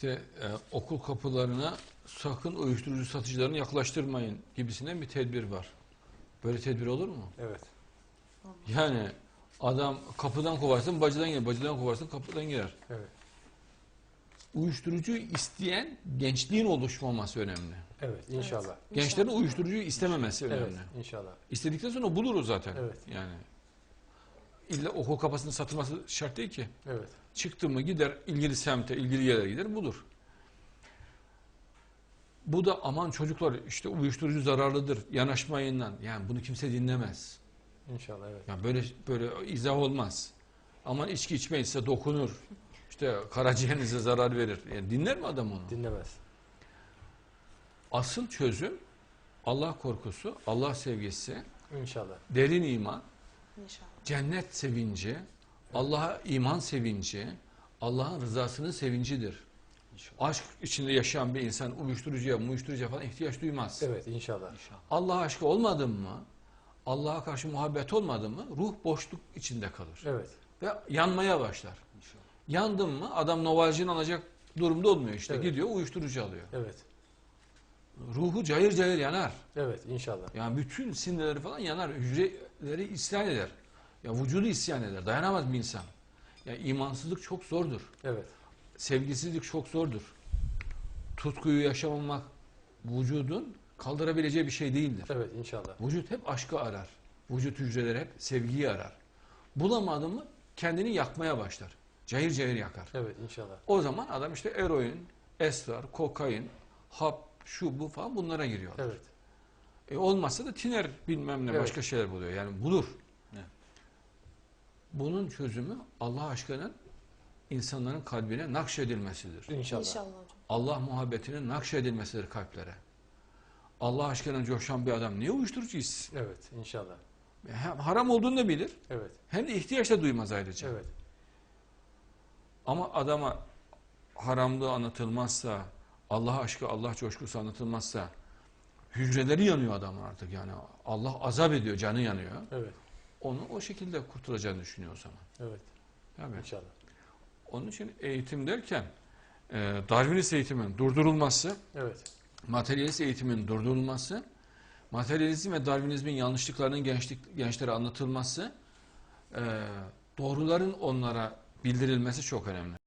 İşte e, okul kapılarına sakın uyuşturucu satıcılarını yaklaştırmayın gibisinden bir tedbir var. Böyle tedbir olur mu? Evet. Yani adam kapıdan kovarsın bacıdan gelir, bacıdan kovarsın kapıdan girer. Evet. Uyuşturucu isteyen gençliğin oluşmaması önemli. Evet. İnşallah. Gençlerin uyuşturucuyu istememesi Evet. önemli. İnşallah. İstedikten sonra buluruz zaten. Evet. Yani illa okul kapısının satılması şart değil ki. Evet. Çıktı mı gider ilgili semte, ilgili yerlere gider bulur. Bu da aman çocuklar işte uyuşturucu zararlıdır, yanaşmayından. Yani bunu kimse dinlemez. İnşallah evet. Yani böyle böyle izah olmaz. Aman içki içmeyin size dokunur. İşte karaciğerinize zarar verir. Yani dinler mi adam onu? Dinlemez. Asıl çözüm Allah korkusu, Allah sevgisi, İnşallah. derin iman, İnşallah. cennet sevinci, Allah'a iman sevinci, Allah'ın rızasının sevincidir. Aşk içinde yaşayan bir insan uyuşturucuya, uyuşturucuya falan ihtiyaç duymaz. Evet. İnşallah. Allah aşkı olmadın mı, Allah'a karşı muhabbet olmadı mı ruh boşluk içinde kalır. Evet. Ve yanmaya başlar. Yandın mı adam novaljin alacak durumda olmuyor işte. Evet. Gidiyor uyuşturucu alıyor. Evet. Ruhu cayır cayır yanar. Evet. İnşallah. Yani bütün sinirleri falan yanar. Hücreleri isyan eder. Ya vücudu isyan eder. Dayanamaz bir insan. Ya imansızlık çok zordur. Evet. Sevgisizlik çok zordur. Tutkuyu yaşamamak vücudun kaldırabileceği bir şey değildir. Evet. İnşallah. Vücut hep aşkı arar. Vücut hücreleri hep sevgiyi arar. Bulamadı mı kendini yakmaya başlar. Cayır cayır yakar. Evet. İnşallah. O zaman adam işte eroin, esrar, kokain, hap, şu bu falan bunlara giriyor. Evet. E olmazsa da tiner bilmem ne Evet. başka şeyler buluyor. Yani bulur. Evet. Bunun çözümü Allah aşkının insanların kalbine nakşedilmesidir. İnşallah. İnşallah hocam. Allah muhabbetinin nakşedilmesidir kalplere. Allah aşkına coşan bir adam niye uyuşturucu içsin? Evet. İnşallah. Hem haram olduğunu da bilir Evet. hem de ihtiyaç da duymaz ayrıca. Evet. Ama adama haramlığı anlatılmazsa, Allah aşkı, Allah coşkusu anlatılmazsa hücreleri yanıyor adamın artık yani. Allah azap ediyor, canı yanıyor. Evet. Onu o şekilde kurtulacağını düşünüyor o zaman. Evet. Tabii. İnşallah. Onun için eğitim derken e, Darwinist eğitimin durdurulması, Evet. materyalist eğitimin durdurulması, materyalizm ve Darwinizmin yanlışlıklarının gençlik, gençlere anlatılması, e, doğruların onlara bildirilmesi çok önemli.